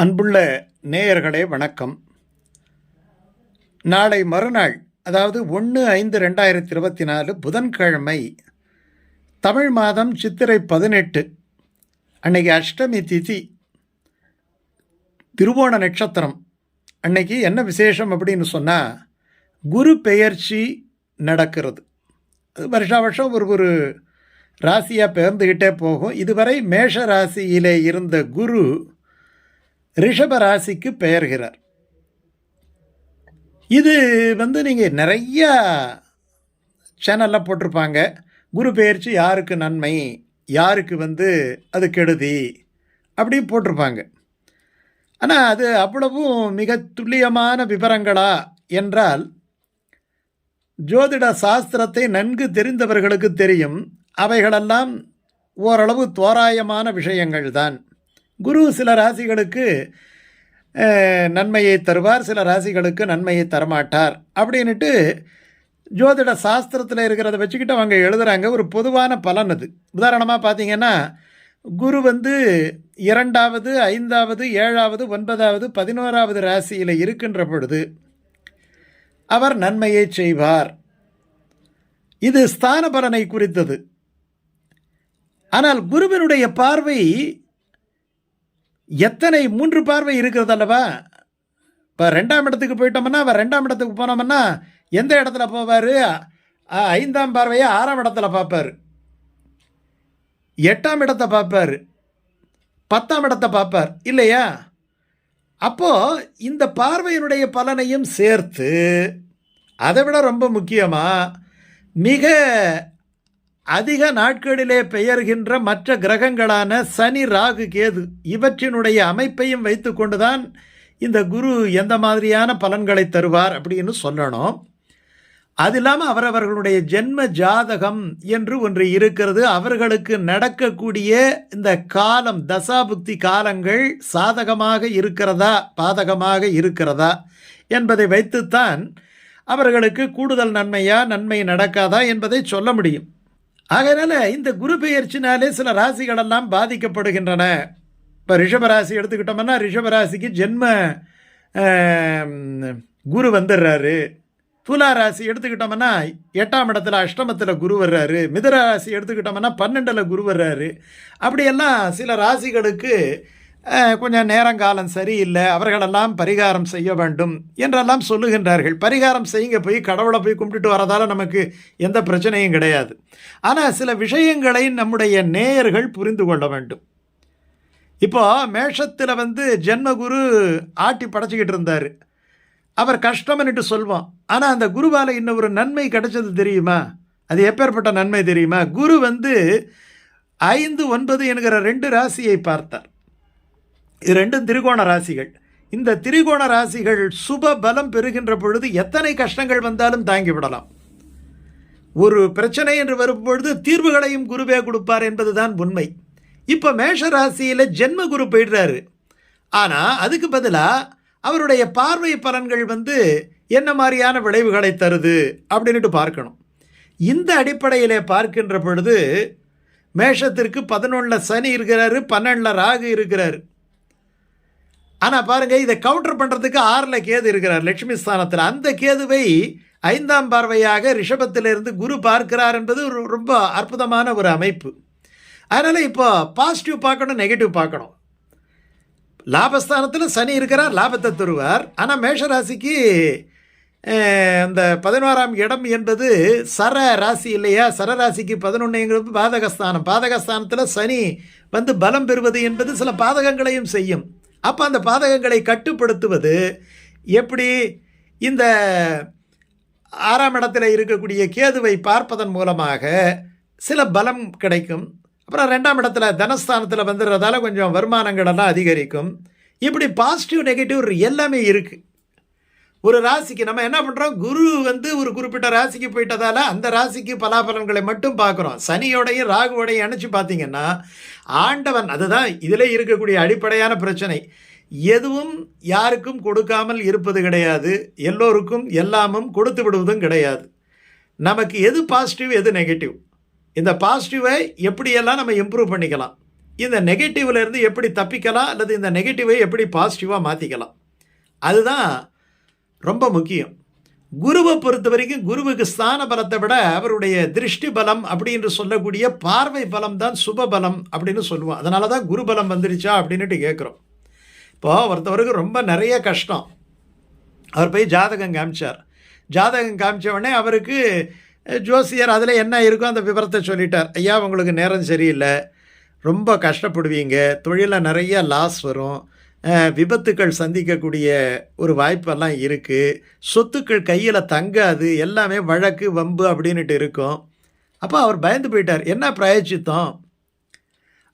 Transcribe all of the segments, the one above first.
அன்புள்ள நேயர்களே வணக்கம். நாளை மறுநாள் அதாவது ஒன்று ஐந்து ரெண்டாயிரத்தி இருபத்தி நாலு புதன்கிழமை தமிழ் மாதம் சித்திரை பதினெட்டு அன்னைக்கு அஷ்டமி திதி திருவோண நட்சத்திரம். அன்னைக்கு என்ன விசேஷம் அப்படின்னு சொன்னால் குரு பெயர்ச்சி நடக்கிறது. அது வருஷா வருஷம் ஒரு ஒரு ராசியாக பெயர்ந்துக்கிட்டே போகும். இதுவரை மேஷ ராசியிலே இருந்த குரு ரிஷப ராசிக்கு பெயர்கிறார். இது வந்து நீங்கள் நிறையா சேனலில் போட்டிருப்பாங்க. குரு பெயர்ச்சி யாருக்கு நன்மை யாருக்கு வந்து அது கெடுதி அப்படி போட்டிருப்பாங்க. ஆனால் அது அவ்வளவும் மிக துல்லியமான விவரங்களா என்றால் ஜோதிட சாஸ்திரத்தை நன்கு தெரிந்தவர்களுக்கு தெரியும். அவைகளெல்லாம் ஓரளவு தோராயமான விஷயங்கள் தான் குரு சில ராசிகளுக்கு நன்மையை தருவார் சில ராசிகளுக்கு நன்மையை தரமாட்டார். அப்படின்னுட்டு ஜோதிட சாஸ்திரத்தில் இருக்கிறத வச்சுக்கிட்டு அவங்க எழுதுகிறாங்க ஒரு பொதுவான பலன் அது. உதாரணமாக பார்த்தீங்கன்னா குரு வந்து இரண்டாவது ஐந்தாவது ஏழாவது ஒன்பதாவது பதினோராவது ராசியில் இருக்கின்ற பொழுது அவர் நன்மையை செய்வார். இது ஸ்தான பலனை குறித்தது. ஆனால் குருவினுடைய பார்வை எத்தனை மூன்று பார்வை இருக்கிறது அல்லவா? இப்போ ரெண்டாம் இடத்துக்கு போயிட்டோம்னா அவர் ரெண்டாம் இடத்துக்கு போனோம்னா எந்த இடத்துல போவார்? ஐந்தாம் பார்வையை ஆறாம் இடத்துல பார்ப்பார். எட்டாம் இடத்தை பார்ப்பார். பத்தாம் இடத்தை பார்ப்பார். இல்லையா? அப்போது இந்த பார்வையினுடைய பலனையும் சேர்த்து அதை விட ரொம்ப முக்கியமாக மிக அதிக நாட்களிலே பெயர்கின்ற மற்ற கிரகங்களான சனி ராகு கேது இவற்றினுடைய அமைப்பையும் வைத்துக்கொண்டுதான் இந்த குரு எந்த மாதிரியான பலன்களை தருவார் அப்படின்னு சொல்லணும். அது இல்லாமல் அவரவர்களுடைய ஜென்ம ஜாதகம் என்று ஒன்று இருக்கிறது. அவர்களுக்கு நடக்கக்கூடிய இந்த காலம் தசாபுக்தி காலங்கள் சாதகமாக இருக்கிறதா பாதகமாக இருக்கிறதா என்பதை வைத்துத்தான் அவர்களுக்கு கூடுதல் நன்மையா நன்மை நடக்காதா என்பதை சொல்ல முடியும். ஆகையினால இந்த குரு பெயர்ச்சினாலே சில ராசிகளெல்லாம் பாதிக்கப்படுகின்றன. இப்போ ரிஷபராசி எடுத்துக்கிட்டோம்னா ரிஷபராசிக்கு ஜென்ம குரு வந்துடுறாரு துலா ராசி எடுத்துக்கிட்டோம்னா எட்டாம் இடத்துல அஷ்டமத்தில் குரு வர்றாரு. மிதுன ராசி எடுத்துக்கிட்டோம்னா பன்னெண்டில் குரு வர்றாரு. அப்படியெல்லாம் சில ராசிகளுக்கு கொஞ்சம் நேரங்காலம் சரியில்லை அவர்களெல்லாம் பரிகாரம் செய்ய வேண்டும் என்றெல்லாம் சொல்லுகின்றார்கள். பரிகாரம் செய்யுங்க போய் கடவுளை போய் கும்பிட்டுட்டு வரதால் நமக்கு எந்த பிரச்சனையும் கிடையாது. ஆனால் சில விஷயங்களை நம்முடைய நேயர்கள் புரிந்து கொள்ள வேண்டும். இப்போ மேஷத்தில் வந்து ஜென்மகுரு ஆட்டி படைச்சிக்கிட்டு இருந்தார். அவர் கஷ்டம்னுட்டு சொல்வோம் ஆனால் அந்த குருவால் இன்னும் ஒரு நன்மை கிடைச்சது தெரியுமா? அது எப்பேற்பட்ட நன்மை தெரியுமா? குரு வந்து ஐந்து ஒன்பது என்கிற ரெண்டு ராசியை பார்த்தார். இது ரெண்டும் திரிகோண ராசிகள். இந்த திரிகோண ராசிகள் சுப பலம் பெறுகின்ற பொழுது எத்தனை கஷ்டங்கள் வந்தாலும் தாங்கி விடலாம். ஒரு பிரச்சனை என்று வரும்பொழுது தீர்வுகளையும் குருவே கொடுப்பார் என்பதுதான் உண்மை. இப்போ மேஷ ராசியில் ஜென்ம குரு போயிடுறாரு. ஆனால் அதுக்கு பதிலாக அவருடைய பார்வை பலன்கள் வந்து என்ன மாதிரியான விளைவுகளை தருது அப்படின்ட்டு பார்க்கணும். இந்த அடிப்படையிலே பார்க்கின்ற பொழுது மேஷத்திற்கு பதினொன்றில் சனி இருக்கிறாரு பன்னெண்டில் ராகு இருக்கிறார். ஆனால் பாருங்கள் இதை கவுண்டர் பண்ணுறதுக்கு ஆறில் கேது இருக்கிறார். லட்சுமி ஸ்தானத்தில். அந்த கேதுவை ஐந்தாம் பார்வையாக ரிஷபத்திலிருந்து குரு பார்க்கிறார் என்பது ஒரு ரொம்ப அற்புதமான ஒரு அமைப்பு. அதனால் இப்போ பாசிட்டிவ் பார்க்கணும் நெகட்டிவ் பார்க்கணும். லாபஸ்தானத்தில் சனி இருக்கிறார் லாபத்தை தருவார். ஆனால் மேஷராசிக்கு அஹ், இந்த பதினோராம் இடம் என்பது சர ராசி இல்லையா? சர ராசிக்கு பதினொன்றுங்கிறது பாதகஸ்தானம். பாதகஸ்தானத்தில் சனி வந்து பலம் பெறுவது என்பது சில பாதகங்களையும் செய்யும். அப்போ அந்த பாதகங்களை கட்டுப்படுத்துவது எப்படி? இந்த ஆறாம் இடத்துல இருக்கக்கூடிய கேதுவை பார்ப்பதன் மூலமாக சில பலம் கிடைக்கும். அப்புறம் ரெண்டாம் இடத்துல தனஸ்தானத்தில் வந்துடுறதால கொஞ்சம் வருமானங்கள் எல்லாம் அதிகரிக்கும். இப்படி பாசிட்டிவ் நெகட்டிவ் எல்லாமே இருக்குது ஒரு ராசிக்கு நம்ம என்ன பண்ணுறோம் குரு வந்து ஒரு குறிப்பிட்ட ராசிக்கு போயிட்டதால் அந்த ராசிக்கு பலாபலன்களை மட்டும் பார்க்குறோம். சனியோடையும் ராகுவோடையும் இணைச்சு பார்த்தீங்கன்னா ஆண்டவன் அதுதான் இதில் இருக்கக்கூடிய அடிப்படையான பிரச்சனை. எதுவும் யாருக்கும் கொடுக்காமல் இருப்பது கிடையாது. எல்லோருக்கும் எல்லாமும் கொடுத்து விடுவதும் கிடையாது. நமக்கு எது பாசிட்டிவ் எது நெகட்டிவ் இந்த பாசிட்டிவை எப்படியெல்லாம் நம்ம இம்ப்ரூவ் பண்ணிக்கலாம்? இந்த நெகட்டிவ்லேருந்து எப்படி தப்பிக்கலாம்? அல்லது இந்த நெகட்டிவை எப்படி பாசிட்டிவாக மாற்றிக்கலாம் அதுதான் ரொம்ப முக்கியம். குருவை பொறுத்த வரைக்கும் குருவுக்கு ஸ்தான பலத்தை விட அவருடைய திருஷ்டி பலம் அப்படின்னு சொல்லக்கூடிய பார்வை பலம் தான் சுப பலம் அப்படின்னு சொல்லுவோம். அதனால தான் குரு பலம் வந்துருச்சா அப்படின்ட்டு கேட்குறோம் இப்போ ஒருத்தவருக்கு ரொம்ப நிறைய கஷ்டம். அவர் போய் ஜாதகம் காமிச்சார். ஜாதகம் காமிச்ச உடனே அவருக்கு ஜோசியர் அதில் என்ன இருக்கோ அந்த விவரத்தை சொல்லிட்டார். ஐயா உங்களுக்கு நேரம் சரியில்லை. ரொம்ப கஷ்டப்படுவீங்க. தொழிலில் நிறைய லாஸ் வரும். விபத்துக்கள் சந்திக்கக்கூடிய ஒரு வாய்ப்பெல்லாம் இருக்குது சொத்துக்கள் கையில் தங்காது எல்லாமே வழக்கு வம்பு அப்படின்னுட்டு இருக்கும். அப்போ அவர் பயந்து போயிட்டார். என்ன பிராயச்சித்தம்?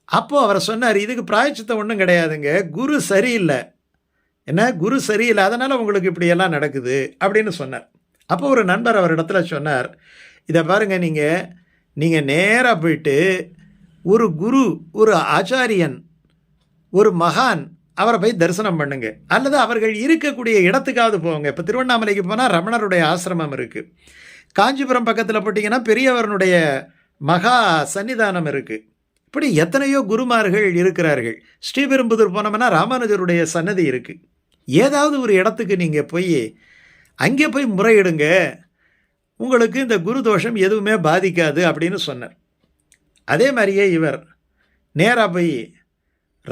அப்போது அவர் சொன்னார் இதுக்கு பிராயச்சித்தம் ஒன்றும் கிடையாதுங்க. குரு சரியில்லை. என்ன? குரு சரியில்லை. அதனால் உங்களுக்கு இப்படியெல்லாம் நடக்குது அப்படின்னு சொன்னார். அப்போ ஒரு நண்பர் அவர் இடத்துல சொன்னார் இதை பாருங்கள் நீங்கள் நீங்கள் நேராக போயிட்டு ஒரு குரு ஒரு ஆச்சாரியன் ஒரு மகான் அவரை போய் தரிசனம் பண்ணுங்க. அல்லது அவர்கள் இருக்கக்கூடிய இடத்துக்காவது போங்க. இப்போ திருவண்ணாமலைக்கு போனால் ரமணருடைய ஆசிரமம் இருக்குது காஞ்சிபுரம் பக்கத்தில் போட்டிங்கன்னா பெரியவரனுடைய மகா சன்னிதானம் இருக்குது இப்படி எத்தனையோ குருமார்கள் இருக்கிறார்கள். ஸ்ரீபெரும்புதூர் போனோம்னா ராமானுஜருடைய சன்னதி இருக்குது ஏதாவது ஒரு இடத்துக்கு நீங்கள் போய் அங்கே போய் முறையிடுங்க. உங்களுக்கு இந்த குரு தோஷம் எதுவுமே பாதிக்காது அப்படின்னு சொன்னார். அதே மாதிரியே இவர் நேராக போய்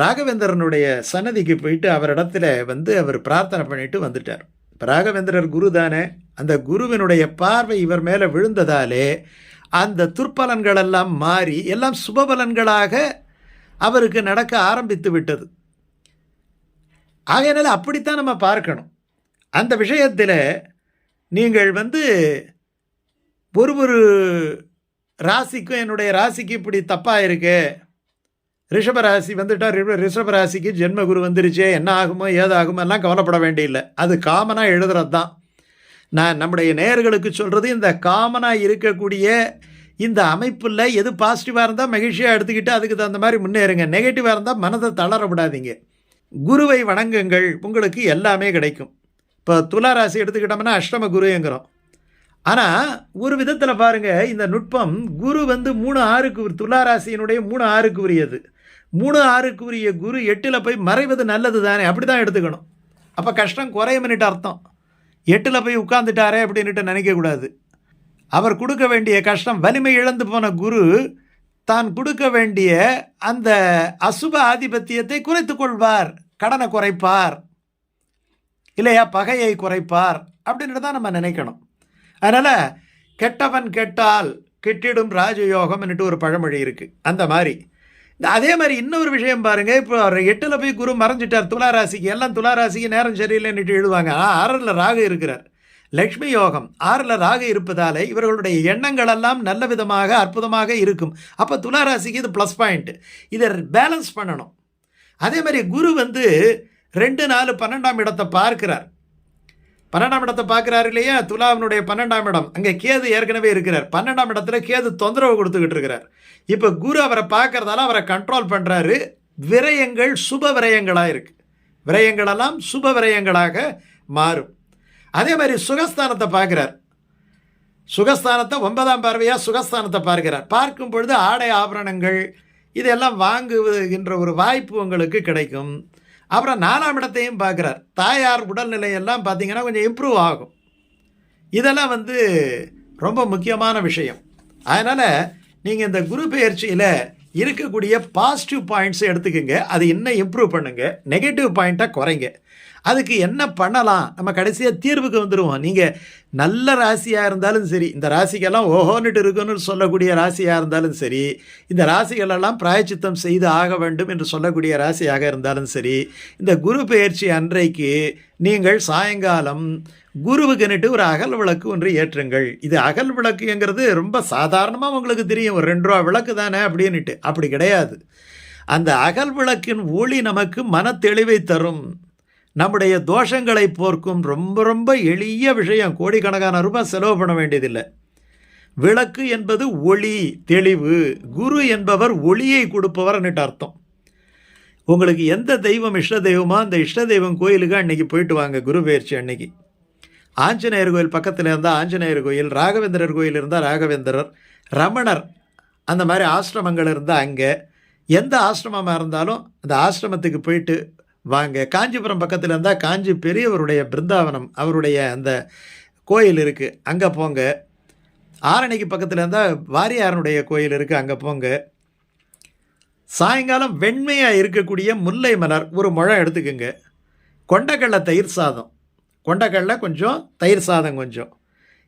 ராகவேந்திரனுடைய சன்னதிக்கு போயிட்டு அவரிடத்துல வந்து அவர் பிரார்த்தனை பண்ணிட்டு வந்துட்டார். இப்போ ராகவேந்திரர் குரு தானே அந்த குருவினுடைய பார்வை இவர் மேலே விழுந்ததாலே அந்த துர்பலன்கள் எல்லாம் மாறி எல்லாம் சுபபலன்களாக அவருக்கு நடக்க ஆரம்பித்து விட்டது. ஆகையினால அப்படித்தான் நம்ம பார்க்கணும். அந்த விஷயத்தில் நீங்கள் வந்து ஒரு ஒரு ராசிக்கும் என்னுடைய ராசிக்கு இப்படி தப்பாக இருக்குது ரிஷபராசி வந்துட்டா ரிஷபராசிக்கு ரிஷப ராசிக்கு ஜென்ம குரு வந்துருச்சே. என்ன ஆகுமோ ஏதாகுமோ எல்லாம் கவலைப்பட வேண்டியதில்லை அது காமனாக எழுதுறது தான் நான் நம்முடைய நேயர்களுக்கு சொல்கிறது இந்த காமனாக இருக்கக்கூடிய இந்த அமைப்பில் எது பாசிட்டிவாக இருந்தால் மகிழ்ச்சியாக எடுத்துக்கிட்டு அதுக்கு தகுந்த மாதிரி முன்னேறுங்க. நெகட்டிவாக இருந்தால் மனதை தளர விடாதீங்க. குருவை வணங்குங்கள். உங்களுக்கு எல்லாமே கிடைக்கும். இப்போ துலா ராசி எடுத்துக்கிட்டோம்னா அஷ்டம குருங்கிறோம் ஆனால் ஒரு விதத்தில் பாருங்கள் இந்த நுட்பம் குரு வந்து மூணு ஆறுக்கு துளாராசியினுடைய துலா மூணு ஆறுக்கு உரியது. மூணு ஆறுக்குரிய குரு எட்டில் போய் மறைவது நல்லது தானே? அப்படி தான் எடுத்துக்கணும். அப்போ கஷ்டம் குறையும்னுட்டு அர்த்தம். எட்டில் போய் உட்காந்துட்டாரே அப்படின்னுட்டு நினைக்கக்கூடாது அவர் கொடுக்க வேண்டிய கஷ்டம் வலிமை இழந்து போன குரு தான் கொடுக்க வேண்டிய அந்த அசுப ஆதிபத்தியத்தை குறைத்து கொள்வார் கடனை குறைப்பார் இல்லையா பகையை குறைப்பார் அப்படின்ட்டு தான் நம்ம நினைக்கணும். அதனால் கெட்டவன் கெட்டால் கெட்டிடும் ராஜயோகம்னுட்டு ஒரு பழமொழி இருக்குது அந்த மாதிரி. அதே மாதிரி இன்னொரு விஷயம் பாருங்கள் இப்போ எட்டில் போய் குரு மறைஞ்சிட்டார். துளாராசிக்கு எல்லாம் துளாராசிக்கு நேரம் சரியில்லைன்னுட்டு எழுதுவாங்க ஆனால் ஆறில் ராகு இருக்கிறார். லக்ஷ்மி யோகம். ஆறில் ராகு இருப்பதாலே இவர்களுடைய எண்ணங்கள் எல்லாம் நல்ல விதமாக அற்புதமாக இருக்கும். அப்போ துளாராசிக்கு இது ப்ளஸ் பாயிண்ட் இதை பேலன்ஸ் பண்ணணும். அதே மாதிரி குரு வந்து ரெண்டு நாலு பன்னெண்டாம் இடத்தை பார்க்கிறார். பன்னெண்டாம் இடத்தை பார்க்குறாரு இல்லையா? துலாவினுடைய பன்னெண்டாம் இடம். அங்கே கேது ஏற்கனவே இருக்கிறார். பன்னெண்டாம் இடத்துல கேது தொந்தரவு கொடுத்துக்கிட்டு இருக்கிறார் இப்போ குரு அவரை பார்க்கறதால அவரை கண்ட்ரோல் பண்ணுறாரு விரயங்கள் சுப விரயங்களாக இருக்கு. விரயங்களெல்லாம் சுப விரயங்களாக மாறும். அதே மாதிரி சுகஸ்தானத்தை பார்க்குறார். சுகஸ்தானத்தை ஒன்பதாம் பார்வையாக சுகஸ்தானத்தை பார்க்கிறார். பார்க்கும் பொழுது ஆடை ஆபரணங்கள் இதெல்லாம் வாங்குகின்ற ஒரு வாய்ப்பு உங்களுக்கு கிடைக்கும். அப்புறம் நாலாம் இடத்தையும் பார்க்குறார். தாயார் உடல்நிலையெல்லாம் பார்த்தீங்கன்னா கொஞ்சம் இம்ப்ரூவ் ஆகும். இதெல்லாம் வந்து ரொம்ப முக்கியமான விஷயம். அதனால் நீங்கள் இந்த குரு பெயர்ச்சியில் இருக்கக்கூடிய பாசிட்டிவ் பாயிண்ட்ஸை எடுத்துக்கோங்க. அது இன்னும் இம்ப்ரூவ் பண்ணுங்கள் நெகட்டிவ் பாயிண்ட்டை குறைங்க. அதுக்கு என்ன பண்ணலாம்? நம்ம கடைசியாக தீர்வுக்கு வந்துடுவோம் நீங்கள் நல்ல ராசியாக இருந்தாலும் சரி இந்த ராசிக்கெல்லாம் ஓஹோன்னுட்டு இருக்குன்னு சொல்லக்கூடிய ராசியாக இருந்தாலும் சரி இந்த ராசிகளெல்லாம் பிராயச்சித்தம் செய்து ஆக வேண்டும் என்று சொல்லக்கூடிய ராசியாக இருந்தாலும் சரி இந்த குரு பயிற்சி அன்றைக்கு நீங்கள் சாயங்காலம் குருவுக்குன்னுட்டு ஒரு அகல் விளக்கு ஒன்று ஏற்றுங்கள். இது அகல் விளக்குங்கிறது ரொம்ப சாதாரணமாக உங்களுக்கு தெரியும். ஒரு ரெண்டு ரூபா விளக்கு தானே அப்படின்னுட்டு. அப்படி கிடையாது. அந்த அகல் விளக்கின் ஒளி நமக்கு மன தெளிவை தரும். நம்முடைய தோஷங்களை போர்க்கும் ரொம்ப ரொம்ப எளிய விஷயம். கோடிக்கணக்கான ரூபாய் செலவு பண்ண வேண்டியதில்லை. விளக்கு என்பது ஒளி தெளிவு. குரு என்பவர் ஒளியை கொடுப்பவர்னுட்டு அர்த்தம். உங்களுக்கு எந்த தெய்வம் இஷ்ட தெய்வமோ அந்த இஷ்ட தெய்வம் கோயிலுக்கு அன்னைக்கு போயிட்டு வாங்க குரு பயிற்சி அன்னைக்கு. ஆஞ்சநேயர் கோயில் பக்கத்தில் இருந்தால் ஆஞ்சநேயர் கோயில் ராகவேந்திரர் கோயில் இருந்தால் ராகவேந்திரர் ரமணர் அந்த மாதிரி ஆசிரமங்கள் இருந்தால் அங்கே. எந்த ஆசிரமமாக இருந்தாலும் அந்த ஆசிரமத்துக்கு போயிட்டு வாங்க. காஞ்சிபுரம் பக்கத்தில் இருந்தால் காஞ்சி பெரியவருடைய பிருந்தாவனம் அவருடைய அந்த கோயில் இருக்குது அங்கே போங்க. ஆரணிக்கு பக்கத்தில் இருந்தால் வாரியாரனுடைய கோயில் இருக்குது அங்கே போங்க. சாயங்காலம் வெண்மையாக இருக்கக்கூடிய முல்லை மலர் ஒரு முழம் எடுத்துக்கோங்க. கொண்டக்கடலை தயிர் சாதம். கொண்டக்கடலை கொஞ்சம் தயிர் சாதம் கொஞ்சம்.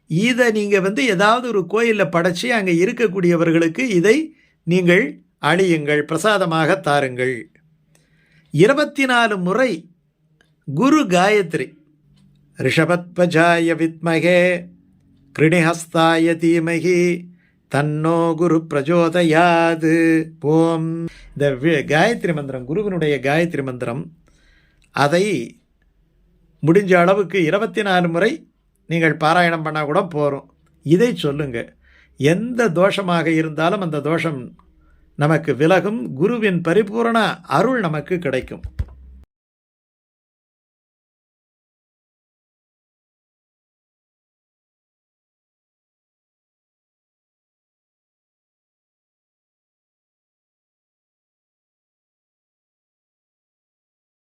இதை நீங்கள் வந்து ஏதாவது ஒரு கோயிலில் படைச்சி அங்கே இருக்கக்கூடியவர்களுக்கு இதை நீங்கள் அழியுங்கள் பிரசாதமாக தாருங்கள். இருபத்தி நாலு முறை குரு காயத்ரி. ரிஷபத்வஜாய வித்மகே கிருணிஹஸ்தாய தீமகி தன்னோ குரு பிரஜோதயாது. ஓம். இந்த வி- காயத்ரி மந்திரம் குருவினுடைய காயத்ரி மந்திரம் அதை முடிஞ்ச அளவுக்கு இருபத்தி நாலு முறை நீங்கள் பாராயணம் பண்ணால் கூட போகிறோம் இதை சொல்லுங்கள் எந்த தோஷமாக இருந்தாலும் அந்த தோஷம் நமக்கு விலகும் குருவின் பரிபூரண அருள் நமக்கு கிடைக்கும்.